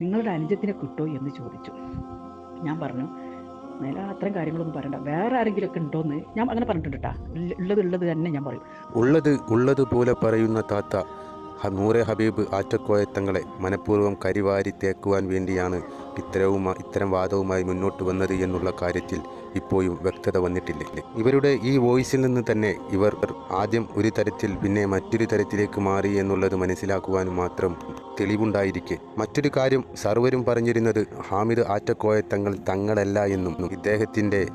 നിങ്ങളുടെ അനുജത്തിനെ കിട്ടോ എന്ന് ചോദിച്ചു. ഞാൻ പറഞ്ഞു നേരെ അത്രയും കാര്യങ്ങളൊന്നും പറയണ്ട. വേറെ ആരെങ്കിലുമൊക്കെ ഉണ്ടോയെന്ന് ഞാൻ അങ്ങനെ പറഞ്ഞിട്ടുണ്ട് ഉള്ളത് ഉള്ളത് തന്നെ ഞാൻ പറയും. ഉള്ളത് ഉള്ളത് പോലെ പറയുന്ന താത്ത നൂറെ ഹബീബ് ആറ്റക്കോയത്തങ്ങളെ മനഃപൂർവം കരിവാരി തേക്കുവാൻ വേണ്ടിയാണ് ഇത്തരവുമായി ഇത്തരം വാദവുമായി മുന്നോട്ട് വന്നത് എന്നുള്ള കാര്യത്തിൽ ഇപ്പോഴും വ്യക്തത വന്നിട്ടില്ല. ഇവരുടെ ഈ വോയിസിൽ നിന്ന് തന്നെ ഇവർ ആദ്യം ഒരു തരത്തിൽ പിന്നെ മറ്റൊരു തരത്തിലേക്ക് മാറി എന്നുള്ളത് മനസ്സിലാക്കുവാനും മാത്രം തെളിവുണ്ടായിരിക്കെ. മറ്റൊരു കാര്യം സർവരും പറഞ്ഞിരുന്നത് ഹാമിദ് ആറ്റക്കോയ തങ്ങൾ തങ്ങളല്ല എന്നും ഇദ്ദേഹത്തിന്റെ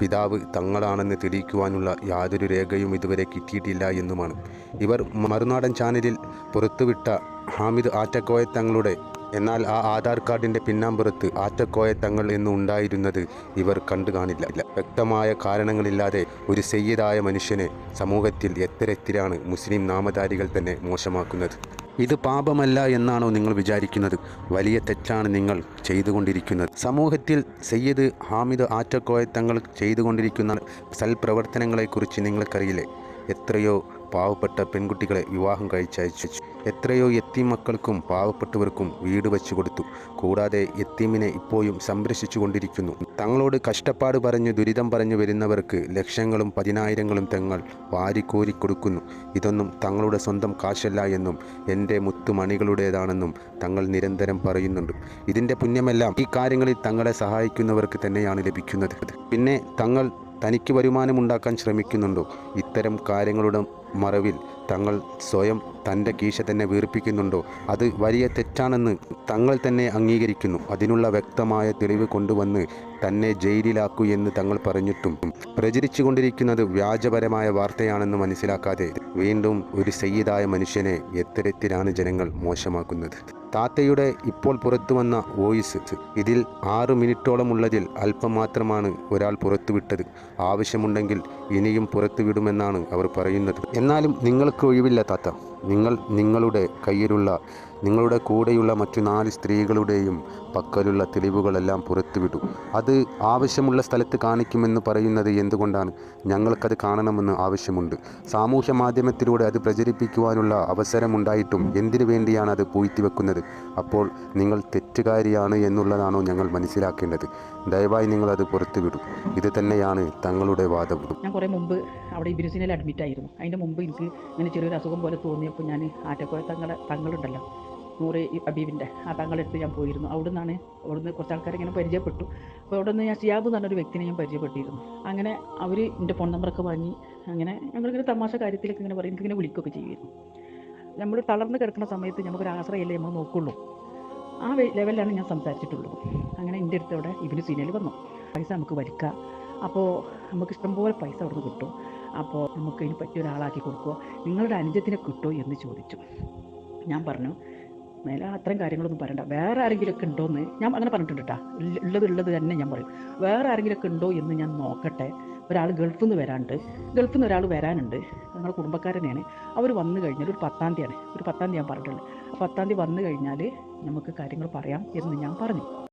പിതാവ് തങ്ങളാണെന്ന് തെളിയിക്കുവാനുള്ള യാതൊരു രേഖയും ഇതുവരെ കിട്ടിയിട്ടില്ല എന്നുമാണ്. ഇവർ മറുനാടൻ ചാനലിൽ പുറത്തുവിട്ട ഹാമിദ് ആറ്റക്കോയ തങ്ങളുടെ എന്നാൽ ആ ആധാർ കാർഡിന്റെ പിന്നാമ്പുറത്ത് ആറ്റക്കോയ തങ്ങൾ എന്ന് ഉണ്ടായിരുന്നത് ഇവർ കണ്ടു കാണില്ല. വ്യക്തമായ കാരണങ്ങളില്ലാതെ ഒരു സയ്യിദായ മനുഷ്യനെ സമൂഹത്തിൽ എത്തരത്തിലാണ് മുസ്ലിം നാമധാരികൾ തന്നെ മോശമാക്കുന്നത്. ഇത് പാപമല്ല എന്നാണോ നിങ്ങൾ വിചാരിക്കുന്നത്? വലിയ തെറ്റാണ് നിങ്ങൾ ചെയ്തുകൊണ്ടിരിക്കുന്നത്. സമൂഹത്തിൽ സയ്യിദ് ഹാമിദ് ആറ്റക്കോയ തങ്ങൾ ചെയ്തുകൊണ്ടിരിക്കുന്ന സൽപ്രവർത്തനങ്ങളെക്കുറിച്ച് നിങ്ങൾക്കറിയില്ലേ? എത്രയോ പാവപ്പെട്ട പെൺകുട്ടികളെ വിവാഹം കഴിച്ചയച്ചു. എത്രയോ എത്തീം മക്കൾക്കും പാവപ്പെട്ടവർക്കും വീട് വെച്ചു കൊടുത്തു. കൂടാതെ എത്തീമിനെ ഇപ്പോഴും സംരക്ഷിച്ചു കൊണ്ടിരിക്കുന്നു. തങ്ങളോട് കഷ്ടപ്പാട് പറഞ്ഞു ദുരിതം പറഞ്ഞു വരുന്നവർക്ക് ലക്ഷങ്ങളും പതിനായിരങ്ങളും തങ്ങൾ വാരിക്കോരി കൊടുക്കുന്നു. ഇതൊന്നും തങ്ങളുടെ സ്വന്തം കാശല്ല എന്നും എന്റെ മുത്തുമണികളുടേതാണെന്നും തങ്ങൾ നിരന്തരം പറയുന്നുണ്ട്. ഇതിന്റെ പുണ്യമെല്ലാം ഈ കാര്യങ്ങളിൽ തങ്ങളെ സഹായിക്കുന്നവർക്ക് തന്നെയാണ് ലഭിക്കുന്നത്. പിന്നെ തങ്ങൾ തനിക്ക് വരുമാനമുണ്ടാക്കാൻ ശ്രമിക്കുന്നുണ്ടോ? ഇത്തരം കാര്യങ്ങളുടെ മറവിൽ തങ്ങൾ സ്വയം തന്റെ കീശ തന്നെ വീർപ്പിക്കുന്നുണ്ടോ? അത് വലിയ തെറ്റാണെന്ന് തങ്ങൾ തന്നെ അംഗീകരിക്കുന്നു. അതിനുള്ള വ്യക്തമായ തെളിവ് കൊണ്ടുവന്ന് തന്നെ ജയിലിലാക്കൂ എന്ന് തങ്ങൾ പറഞ്ഞിട്ടും പ്രചരിച്ചു കൊണ്ടിരിക്കുന്നത് വ്യാജപരമായ വാർത്തയാണെന്ന് മനസ്സിലാക്കാതെ വീണ്ടും ഒരു സയ്യിദായ മനുഷ്യനെ എത്തരത്തിലാണ് ജനങ്ങൾ മോശമാക്കുന്നത്. താത്തയുടെ ഇപ്പോൾ പുറത്തു വന്ന വോയിസ് ഇതിൽ ആറ് മിനിറ്റോളമുള്ളതിൽ അല്പം മാത്രമാണ് ഒരാൾ പുറത്തുവിട്ടത്. ആവശ്യമുണ്ടെങ്കിൽ ഇനിയും പുറത്തുവിടുമെന്നാണ് അവർ പറയുന്നത്. എന്നാലും നിങ്ങൾക്ക് ഒഴിവില്ല താത്ത. നിങ്ങൾ നിങ്ങളുടെ കയ്യിലുള്ള നിങ്ങളുടെ കൂടെയുള്ള മറ്റു നാല് സ്ത്രീകളുടെയും പക്കലുള്ള തെളിവുകളെല്ലാം പുറത്തുവിടും അത് ആവശ്യമുള്ള സ്ഥലത്ത് കാണിക്കുമെന്ന് പറയുന്നത് എന്തുകൊണ്ടാണ്? ഞങ്ങൾക്കത് കാണണമെന്ന് ആവശ്യമുണ്ട്. സാമൂഹ്യ മാധ്യമത്തിലൂടെ അത് പ്രചരിപ്പിക്കുവാനുള്ള അവസരമുണ്ടായിട്ടും എന്തിനു വേണ്ടിയാണ് അത് പൂഴ്ത്തിവെക്കുന്നത്? അപ്പോൾ നിങ്ങൾ തെറ്റുകാരിയാണ് എന്നുള്ളതാണോ ഞങ്ങൾ മനസ്സിലാക്കേണ്ടത്. ദയവായി നിങ്ങൾ അത് പുറത്തുവിടും. ഇത് തന്നെയാണ് തങ്ങളുടെ വാദം ഞാൻ കുറേ മുമ്പ് അവിടെ ഇബിരുസിനിൽ അഡ്മിറ്റ് ആയിരുന്നു. അതിന്റെ മുമ്പ് എനിക്ക് ഇങ്ങനെ ചെറിയൊരു അസുഖം പോലെ തോന്നിയപ്പോൾ ഞാൻ ആറ്റക്കോയ തങ്ങളെ തങ്ങളുണ്ടല്ലോ. നൂറ് അബീബിന്റെ ആ തങ്ങളെടുത്ത് ഞാൻ പോയിരുന്നു. അവിടെ നിന്നാണ് അവിടെ നിന്ന് കുറച്ച് ആൾക്കാരെ ഇങ്ങനെ പരിചയപ്പെട്ടു. അപ്പോൾ അവിടെ നിന്ന് ഞാൻ സിയാബ് എന്ന് പറഞ്ഞൊരു വ്യക്തിനെ ഞാൻ പരിചയപ്പെട്ടിരുന്നു. അങ്ങനെ അവർ എന്റെ ഫോൺ നമ്പറൊക്കെ വാങ്ങി അങ്ങനെ ഞങ്ങളിങ്ങനെ തമാശ കാര്യത്തിലൊക്കെ ഇങ്ങനെ പറയും എനിക്കിങ്ങനെ വിളിക്കുകയൊക്കെ ചെയ്യുമായിരുന്നു. നമ്മൾ തളർന്ന് കിടക്കുന്ന സമയത്ത് നമുക്കൊരു ആശ്രയമല്ലേ നമ്മൾ നോക്കുള്ളൂ. ആ ലെവലിലാണ് ഞാൻ സംസാരിച്ചിട്ടുള്ളത്. അങ്ങനെ എന്റെ അടുത്ത് അവിടെ ഇവന് സീനിയൽ വന്നു. പൈസ നമുക്ക് വലിക്കാം അപ്പോൾ നമുക്ക് ഇഷ്ടംപോലെ പൈസ അവിടെ നിന്ന് കിട്ടും. അപ്പോൾ നമുക്ക് ഇതിന് പറ്റിയ ഒരാളാക്കി കൊടുക്കുമോ നിങ്ങളുടെ അനുജത്തിനെ കിട്ടുമോ എന്ന് ചോദിച്ചു. ഞാൻ പറഞ്ഞു മേലെ അത്രയും കാര്യങ്ങളൊന്നും പറയണ്ട. വേറെ ആരെങ്കിലുമൊക്കെ ഉണ്ടോയെന്ന് ഞാൻ അങ്ങനെ പറഞ്ഞിട്ടുണ്ട് കേട്ടോ ഉള്ളത് ഉള്ളത് തന്നെ ഞാൻ പറയും. വേറെ ആരെങ്കിലുമൊക്കെ ഉണ്ടോ എന്ന് ഞാൻ നോക്കട്ടെ. ഒരാൾ ഗൾഫിൽ നിന്ന് വരാനുണ്ട്. ഗൾഫിൽ നിന്ന് ഒരാൾ വരാനുണ്ട്. ഞങ്ങളുടെ കുടുംബക്കാരനെയാണ്. അവർ വന്നു കഴിഞ്ഞാൽ ഒരു പത്താം തീയതിയാണ്. ഒരു പത്താം തീയതി ഞാൻ പറഞ്ഞിട്ടുണ്ട്. പത്താം തീയതി വന്നു കഴിഞ്ഞാൽ നമുക്ക് കാര്യങ്ങൾ പറയാം എന്ന് ഞാൻ പറഞ്ഞു.